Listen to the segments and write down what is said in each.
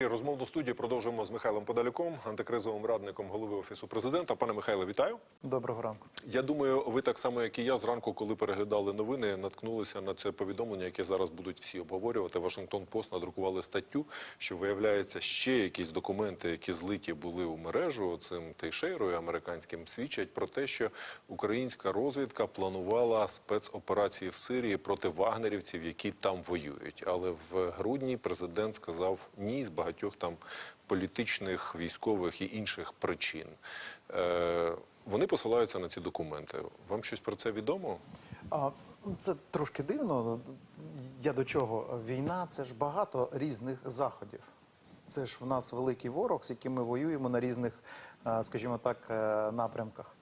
Розмовну студію продовжуємо з Михайлом Подалюком, антикризовим радником голови офісу президента. Пане Михайле, вітаю. Доброго ранку. Я думаю, ви так само, як і я, зранку, коли переглядали новини, наткнулися на це повідомлення, яке зараз будуть всі обговорювати. Вашингтон Пост надрукували статтю, що виявляється ще якісь документи, які злиті були у мережу цим Тейшейрою американським, свідчать про те, що українська розвідка планувала спецоперації в Сирії проти вагнерівців, які там воюють. Але в грудні президент сказав ні з багатьох там політичних, військових і інших причин. Е, вони посилаються на ці документи. Вам щось про це відомо? Це трошки дивно. Я до чого? Війна це ж багато різних заходів. Це ж в нас великий ворог, з яким ми воюємо на різних, е, скажімо так, е, напрямках.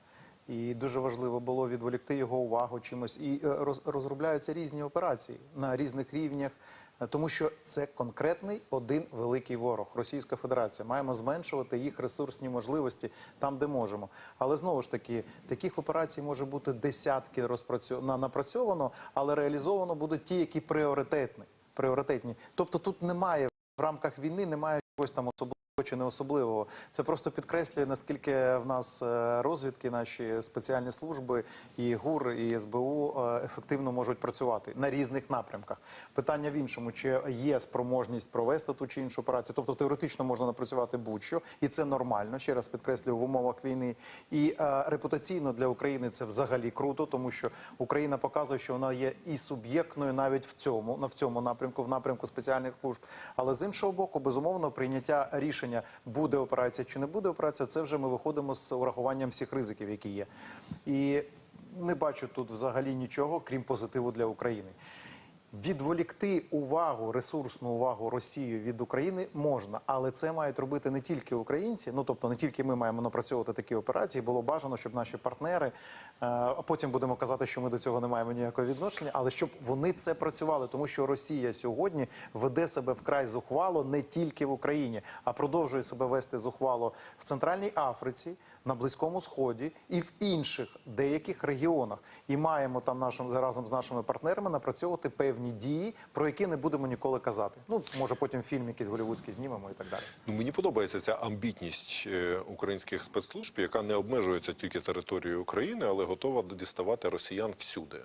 І дуже важливо було відволікти його увагу чимось. І е, розробляються різні операції на різних рівнях, е, тому що це конкретний один великий ворог Російська Федерація. Маємо зменшувати їх ресурсні можливості там, де можемо. Але знову ж таки, таких операцій може бути десятки розпрацьо... напрацьовано, але реалізовано будуть ті, які пріоритетні. пріоритетні. Тобто тут немає в рамках війни, немає чогось там особливого чи не особливого. Це просто підкреслює, наскільки в нас е, розвідки, наші спеціальні служби, і ГУР, і СБУ е, ефективно можуть працювати на різних напрямках. Питання в іншому, чи є спроможність провести ту чи іншу операцію. Тобто теоретично можна напрацювати будь-що, і це нормально. Ще раз підкреслюю в умовах війни. І е, репутаційно для України це взагалі круто, тому що Україна показує, що вона є і суб'єктною навіть в цьому, на в цьому напрямку, в напрямку спеціальних служб. Але з іншого боку, безумовно, прийняття рішення буде операція чи не буде операція. Це вже ми виходимо з урахуванням всіх ризиків, які є. І не бачу тут взагалі нічого, крім позитиву для України. Відволікти увагу, ресурсну увагу Росії від України можна, але це мають робити не тільки українці. Ну тобто, не тільки ми маємо напрацьовувати такі операції. Було бажано, щоб наші партнери, е, а потім будемо казати, що ми до цього не маємо ніякого відношення, але щоб вони це працювали, тому що Росія сьогодні веде себе вкрай зухвало не тільки в Україні, а продовжує себе вести зухвало в Центральній Африці, на Близькому Сході і в інших деяких регіонах. І маємо там нашим разом з нашими партнерами напрацьовувати певні дії, про які не будемо ніколи казати. Ну може потім фільм якийсь голівудський знімемо і так далі. Ну, мені подобається ця амбітність е, українських спецслужб, яка не обмежується тільки територією України, але готова діставати росіян всюди.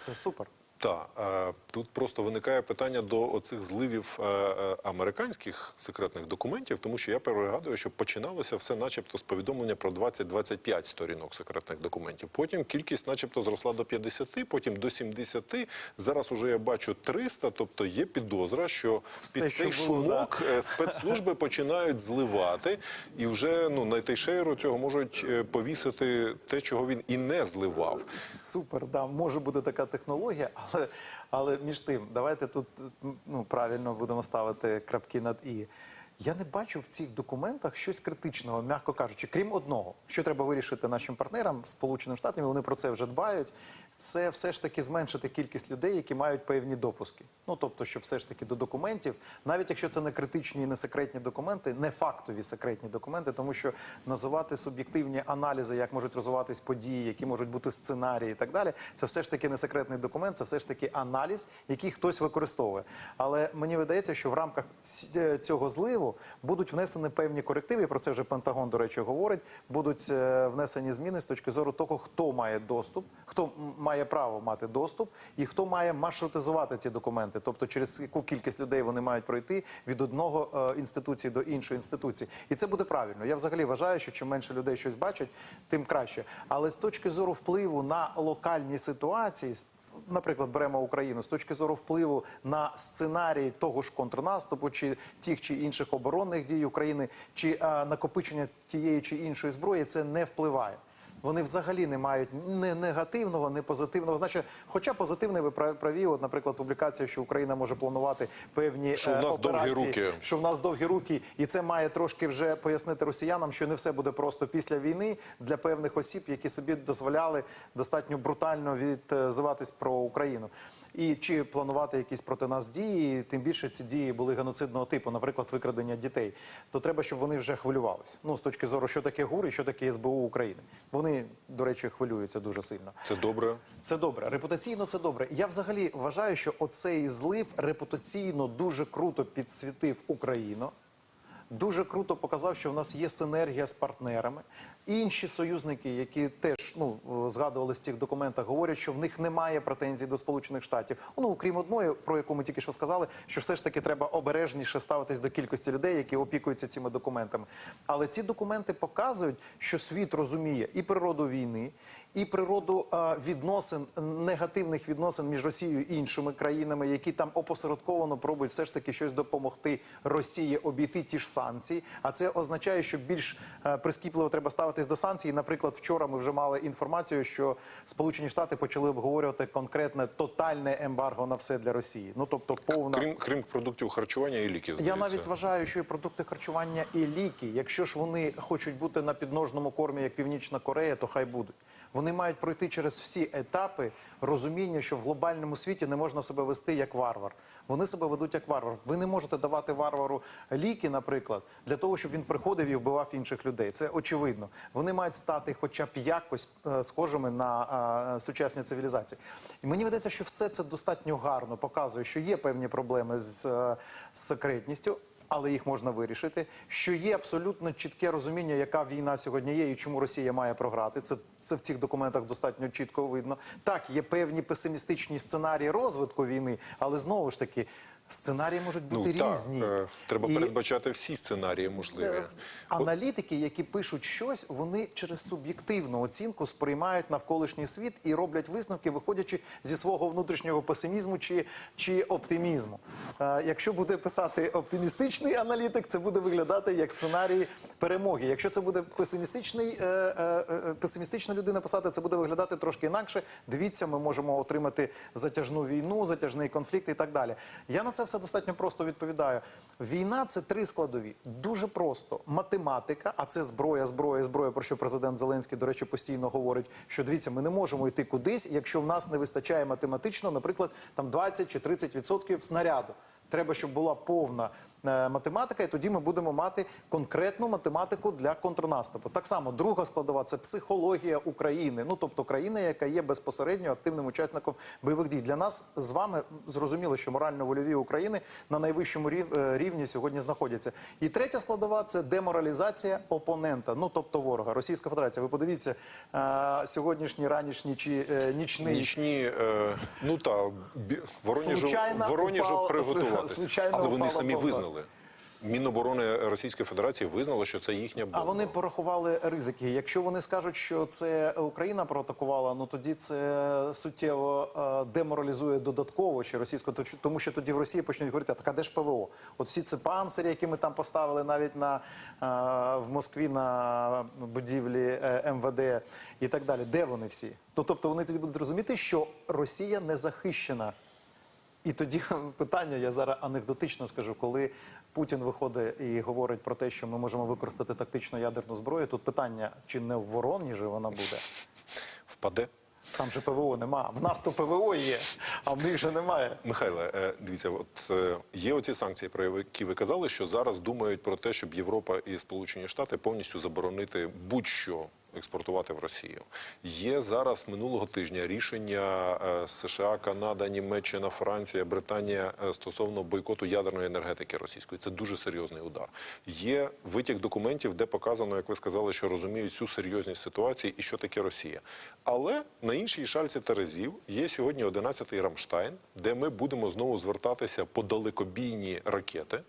Це супер. Так, е, тут просто виникає питання до оцих зливів е, е, американських секретних документів, тому що я пригадую, що починалося все, начебто, з повідомлення про 20-25 сторінок секретних документів. Потім кількість, начебто, зросла до 50, потім до 70. Зараз уже я бачу 300, тобто є підозра, що Все, під цей що було, шумок е, спецслужби починають зливати, і вже ну на Тейшейру цього можуть повісити те, чого він і не зливав. Супер, да, може бути така технологія, але, але між тим, давайте тут ну, правильно будемо ставити крапки над і. Я не бачу в цих документах щось критичного, м'яко кажучи, крім одного, що треба вирішити нашим партнерам, Сполученим Штатам, і вони про це вже дбають. Це все ж таки зменшити кількість людей, які мають певні допуски. Ну тобто, щоб все ж таки до документів, навіть якщо це не критичні і не секретні документи, не фактові секретні документи, тому що називати суб'єктивні аналізи, як можуть розвиватись події, які можуть бути сценарії і так далі, це все ж таки не секретний документ, це все ж таки аналіз, який хтось використовує. Але мені видається, що в рамках цього зливу будуть внесені певні корективи. Про це вже Пентагон, до речі, говорить. Будуть е, внесені зміни з точки зору того, хто має доступ, хто має право мати доступ, і хто має маршрутизувати ці документи, тобто через яку кількість людей вони мають пройти від одного е, інституції до іншої інституції. І це буде правильно. Я взагалі вважаю, що чим менше людей щось бачать, тим краще. Але з точки зору впливу на локальні ситуації. Наприклад, беремо Україну з точки зору впливу на сценарій того ж контрнаступу, чи тих чи інших оборонних дій України, чи а, накопичення тієї чи іншої зброї, це не впливає. Вони взагалі не мають не негативного, не позитивного. Значить, хоча позитивний ви праві, от, наприклад, публікація, що Україна може планувати певні Що в нас операції, довгі руки. що в нас довгі руки, і це має трошки вже пояснити росіянам, що не все буде просто після війни для певних осіб, які собі дозволяли достатньо брутально відзиватись про Україну. І чи планувати якісь проти нас дії, тим більше ці дії були геноцидного типу, наприклад, викрадення дітей, то треба, щоб вони вже хвилювались. Ну, з точки зору, що таке ГУР і що таке СБУ України. Вони, до речі, хвилюються дуже сильно. Це добре. Це добре. Репутаційно це добре. Я взагалі вважаю, що оцей злив репутаційно дуже круто підсвітив Україну. Дуже круто показав, що в нас є синергія з партнерами. Інші союзники, які теж ну згадували в цих документах, говорять, що в них немає претензій до Сполучених Штатів. Ну окрім одної, про яку ми тільки що сказали, що все ж таки треба обережніше ставитись до кількості людей, які опікуються цими документами. Але ці документи показують, що світ розуміє і природу війни, і природу відносин негативних відносин між Росією і іншими країнами, які там опосередковано пробують все ж таки щось допомогти Росії обійти ті ж санкції. А це означає, що більш е, прискіпливо треба ставитись до санкцій. Наприклад, вчора ми вже мали інформацію, що Сполучені Штати почали обговорювати конкретне тотальне ембарго на все для Росії. Ну тобто повна Крім, крім продуктів харчування і ліків. я навіть вважаю, що і продукти харчування, і ліки, якщо ж вони хочуть бути на підножному кормі, як Північна Корея, то хай будуть. Вони мають пройти через всі етапи розуміння, що в глобальному світі не можна себе вести як варвар. Вони себе ведуть як варвар. Ви не можете давати варвару ліки, наприклад, для того, щоб він приходив і вбивав інших людей. Це очевидно. Вони мають стати, хоча б якось е, схожими на е, сучасні цивілізації. І мені видається, що все це достатньо гарно показує, що є певні проблеми з, е, з секретністю. Але їх можна вирішити. Що є абсолютно чітке розуміння, яка війна сьогодні є і чому Росія має програти. Це, це в цих документах достатньо чітко видно. Так, є певні песимістичні сценарії розвитку війни, але знову ж таки сценарії можуть бути ну, так, різні. е, треба І- передбачати всі сценарії можливі. Е, Аналітики, які пишуть щось, вони через суб'єктивну оцінку сприймають навколишній світ і роблять висновки, виходячи зі свого внутрішнього песимізму чи, чи оптимізму. Е, якщо буде писати оптимістичний аналітик, це буде виглядати як сценарій перемоги. Якщо це буде песимістичний, е, е, е, песимістична людина писати, це буде виглядати трошки інакше. Дивіться, ми можемо отримати затяжну війну, затяжний конфлікт і так далі. Я на це все достатньо просто відповідаю. Війна це три складові. Дуже просто математика, а це зброя, зброя, зброя. Про що президент Зеленський, до речі, постійно говорить, що дивіться, ми не можемо йти кудись, якщо в нас не вистачає математично, наприклад, там 20 чи 30% відсотків снаряду. Треба, щоб була повна математика, і тоді ми будемо мати конкретну математику для контрнаступу. Так само друга складова це психологія України. Ну тобто країна, яка є безпосередньо активним учасником бойових дій. Для нас з вами зрозуміло, що морально-вольові України на найвищому е, рівні сьогодні знаходяться. І третя складова це деморалізація опонента. Ну тобто ворога. Російська Федерація. Ви подивіться е, сьогоднішній ранішній чи е, нічний Нічні, е, ну та Воронежу, Воронежу приготуватися. Але вони самі бомба. Визнали. Міноборони Російської Федерації визнало, що це їхня бомба. А вони порахували ризики. Якщо вони скажуть, що це Україна проатакувала, ну тоді це суттєво е, деморалізує додатково ще російську, то- тому що тоді в Росії почнуть говорити, «А де ж ПВО? От всі ці панцирі, які ми там поставили навіть на е, в Москві на будівлі е, МВД і так далі. Де вони всі? Ну тобто вони тоді будуть розуміти, що Росія не захищена. І тоді питання, я зараз анекдотично скажу, коли Путін виходить і говорить про те, що ми можемо використати тактичну ядерну зброю, тут питання, чи не в Вороніжі вона буде? Впаде. Там же ПВО нема. В нас то ПВО є, а в них же немає. Михайле, е, дивіться, от е, є оці санкції, про які ви казали, що зараз думають про те, щоб Європа і Сполучені Штати повністю заборонити будь-що експортувати в Росію. Є зараз минулого тижня рішення е, США, Канада, Німеччина, Франція, Британія е, стосовно бойкоту ядерної енергетики російської. Це дуже серйозний удар. Є витік документів, де показано, як ви сказали, що розуміють всю серйозність ситуації і що таке Росія. Але на іншій шальці терезів є сьогодні 11-й Рамштайн, де ми будемо знову звертатися по далекобійні ракети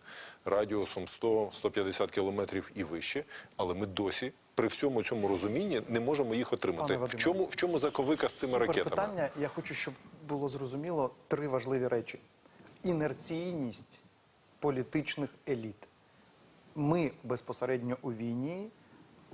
радіусом 100-150 кілометрів і вище. Але ми досі при всьому цьому розумінні не можемо їх отримати. Пане В чому, в чому заковика з цими ракетами? питання. Я хочу, щоб було зрозуміло три важливі речі: інерційність політичних еліт. Ми безпосередньо у війні.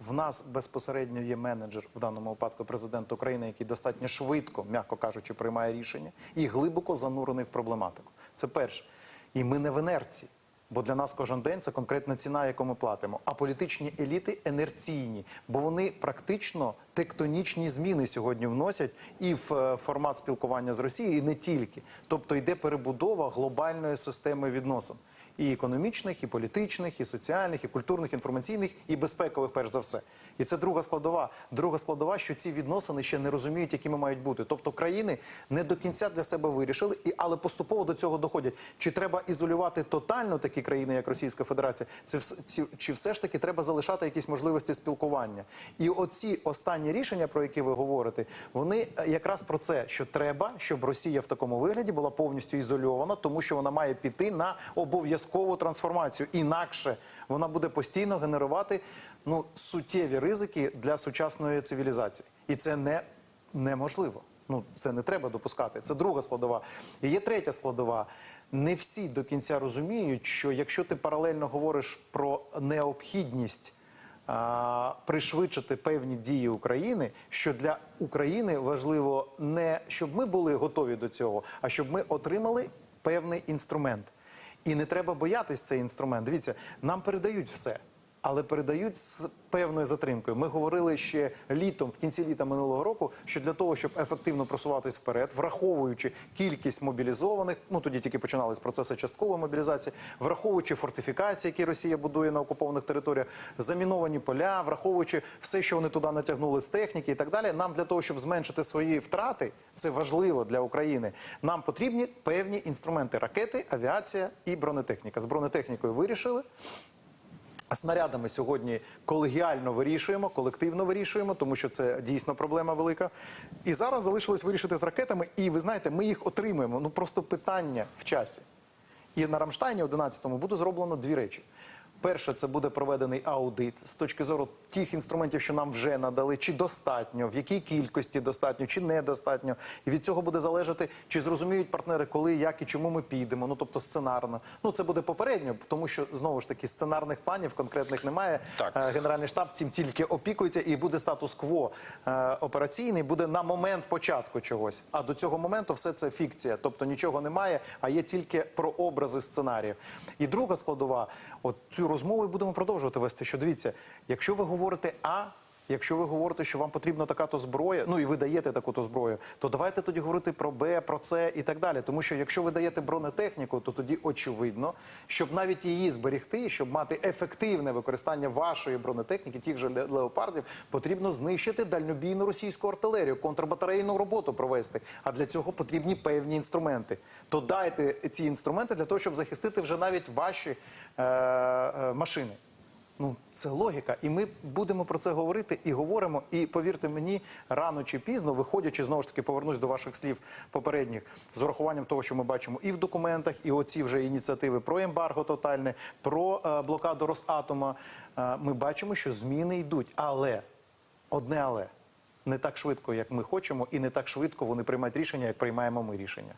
В нас безпосередньо є менеджер, в даному випадку президент України, який достатньо швидко, м'яко кажучи, приймає рішення і глибоко занурений в проблематику. Це перше. І ми не в інерції. Бо для нас кожен день це конкретна ціна, яку ми платимо. А політичні еліти енерційні, бо вони практично тектонічні зміни сьогодні вносять і в е, формат спілкування з Росією, і не тільки. Тобто йде перебудова глобальної системи відносин. І економічних, і політичних, і соціальних, і культурних, інформаційних, і безпекових, перш за все. І це друга складова. Друга складова, що ці відносини ще не розуміють, якими мають бути. Тобто країни не до кінця для себе вирішили, і але поступово до цього доходять. Чи треба ізолювати тотально такі країни, як Російська Федерація? Це ці- чи все ж таки треба залишати якісь можливості спілкування? І оці останні рішення, про які ви говорите, вони е, якраз про це, що треба, щоб Росія в такому вигляді була повністю ізольована, тому що вона має піти на обов'язкову трансформацію. Інакше вона буде постійно генерувати ну суттєві ризики для сучасної цивілізації, і це не неможливо. Ну це не треба допускати. Це друга складова. І є третя складова. Не всі до кінця розуміють, що якщо ти паралельно говориш про необхідність а, пришвидшити певні дії України, що для України важливо не щоб ми були готові до цього, а щоб ми отримали певний інструмент. І не треба боятись цей інструмент. Дивіться, нам передають все. Але передають з певною затримкою. Ми говорили ще літом, в кінці літа минулого року, що для того, щоб ефективно просуватись вперед, враховуючи кількість мобілізованих, ну тоді тільки починались процеси часткової мобілізації, враховуючи фортифікації, які Росія будує на окупованих територіях, заміновані поля, враховуючи все, що вони туди натягнули з техніки і так далі. Нам для того, щоб зменшити свої втрати, це важливо для України. Нам потрібні певні інструменти: ракети, авіація і бронетехніка. З бронетехнікою вирішили. Снарядами сьогодні колегіально вирішуємо, колективно вирішуємо, тому що це дійсно проблема велика. І зараз залишилось вирішити з ракетами. І ви знаєте, ми їх отримуємо. Ну просто питання в часі. І на Рамштайні 11-му буде зроблено дві речі. Перше, це буде проведений аудит з точки зору тих інструментів, що нам вже надали, чи достатньо, в якій кількості достатньо, чи недостатньо. І від цього буде залежати, чи зрозуміють партнери, коли, як і чому ми підемо. Ну тобто сценарно. Ну це буде попередньо, тому що знову ж таки сценарних планів конкретних немає. Так. Е, Генеральний штаб цим тільки опікується, і буде статус-кво е, операційний, буде на момент початку чогось. А до цього моменту все це фікція, тобто нічого немає, а є тільки прообрази сценаріїв. І друга складова, от цю розмову і будемо продовжувати вести. Що дивіться, якщо ви говорите А. Якщо ви говорите, що вам потрібна така то зброя, ну і ви даєте таку то зброю, то давайте тоді говорити про Б, про С і так далі. Тому що якщо ви даєте бронетехніку, то тоді очевидно, щоб навіть її зберегти, щоб мати ефективне використання вашої бронетехніки, тих же леопардів, потрібно знищити дальнобійну російську артилерію, контрбатарейну роботу провести. А для цього потрібні певні інструменти. То дайте ці інструменти для того, щоб захистити вже навіть ваші е, е, машини. Ну, це логіка, і ми будемо про це говорити і говоримо. І повірте мені, рано чи пізно, виходячи знову ж таки, повернусь до ваших слів попередніх, з урахуванням того, що ми бачимо і в документах, і оці вже ініціативи про ембарго тотальне, про е, блокаду Росатома. Е, ми бачимо, що зміни йдуть. Але одне але не так швидко, як ми хочемо, і не так швидко вони приймають рішення, як приймаємо ми рішення.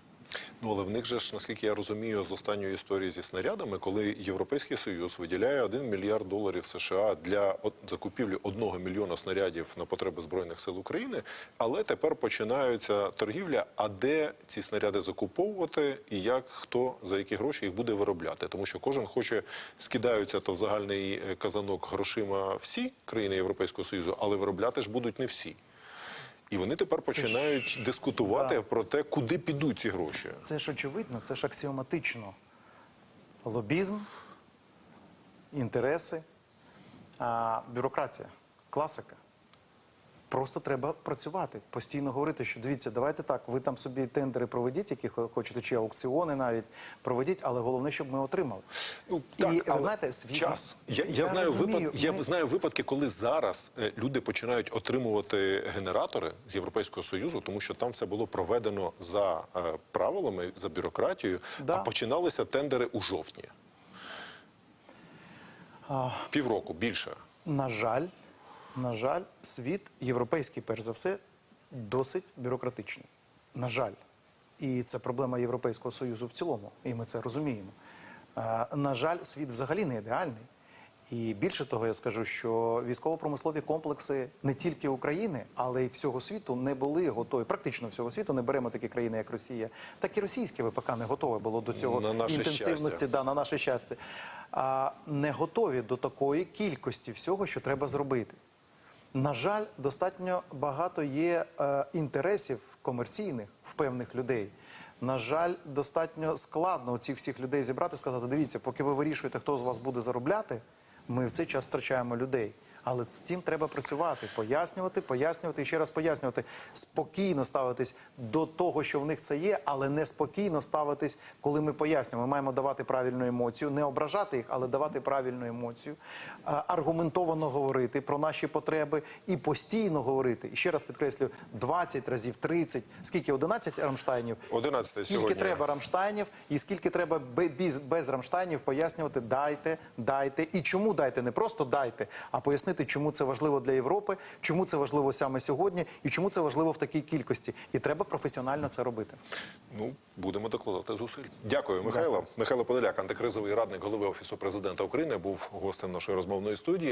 Ну, але в них же ж, наскільки я розумію, з останньої історії зі снарядами, коли Європейський Союз виділяє 1 мільярд доларів США для закупівлі 1 мільйона снарядів на потреби Збройних сил України, але тепер починаються торгівля, а де ці снаряди закуповувати і як хто за які гроші їх буде виробляти. Тому що кожен хоче, скидаються то в загальний е, казанок грошима всі країни Європейського Союзу, але виробляти ж будуть не всі. І вони тепер починають дискутувати да. про те, куди підуть ці гроші. Це ж очевидно, це ж аксіоматично. Лобізм, інтереси, а, бюрократія, класика. Просто треба працювати, постійно говорити, що дивіться, давайте так, ви там собі тендери проведіть, які хо- хочете, чи аукціони навіть проведіть, але головне, щоб ми отримали. Ну, І ви знаєте, світ- час. Я, я, Я знаю розумію, випад, я знаю випадки, коли зараз е, люди починають отримувати генератори з Європейського Союзу, тому що там все було проведено за е, правилами, за бюрократією, Да. а починалися тендери у жовтні. Півроку більше. На жаль, на жаль, світ європейський, перш за все, досить бюрократичний. На жаль. І це проблема Європейського Союзу в цілому, і ми це розуміємо. Е, На жаль, світ взагалі не ідеальний. І більше того, я скажу, що військово-промислові комплекси не тільки України, але й всього світу не були готові. Практично всього світу не беремо такі країни, як Росія, так і російське ВПК не готове було до цього На наше інтенсивності. щастя. Да, на наше щастя. А, не готові до такої кількості всього, що треба зробити. На жаль, достатньо багато є е, інтересів комерційних в певних людей. На жаль, достатньо складно цих всіх людей зібрати, і сказати: дивіться, поки ви вирішуєте, хто з вас буде заробляти, ми в цей час втрачаємо людей. Але з цим треба працювати, пояснювати, пояснювати і ще раз пояснювати, спокійно ставитись до того, що в них це є, але не спокійно ставитись, коли ми пояснюємо. Ми маємо давати правильну емоцію, не ображати їх, але давати правильну емоцію, аргументовано говорити про наші потреби і постійно говорити. І ще раз підкреслюю, 20 разів, 30, скільки 11 рамштайнів, 11 скільки сьогодні. треба рамштайнів, і скільки треба бе- без, без рамштайнів пояснювати дайте, дайте і чому дайте, не просто дайте, а пояснити, чому це важливо для Європи, чому це важливо саме сьогодні, і чому це важливо в такій кількості. І треба професіонально це робити. Ну, будемо докладати зусиль. Дякую, Михайло. Михайло Подоляк, антикризовий радник голови Офісу президента України, був гостем нашої розмовної студії.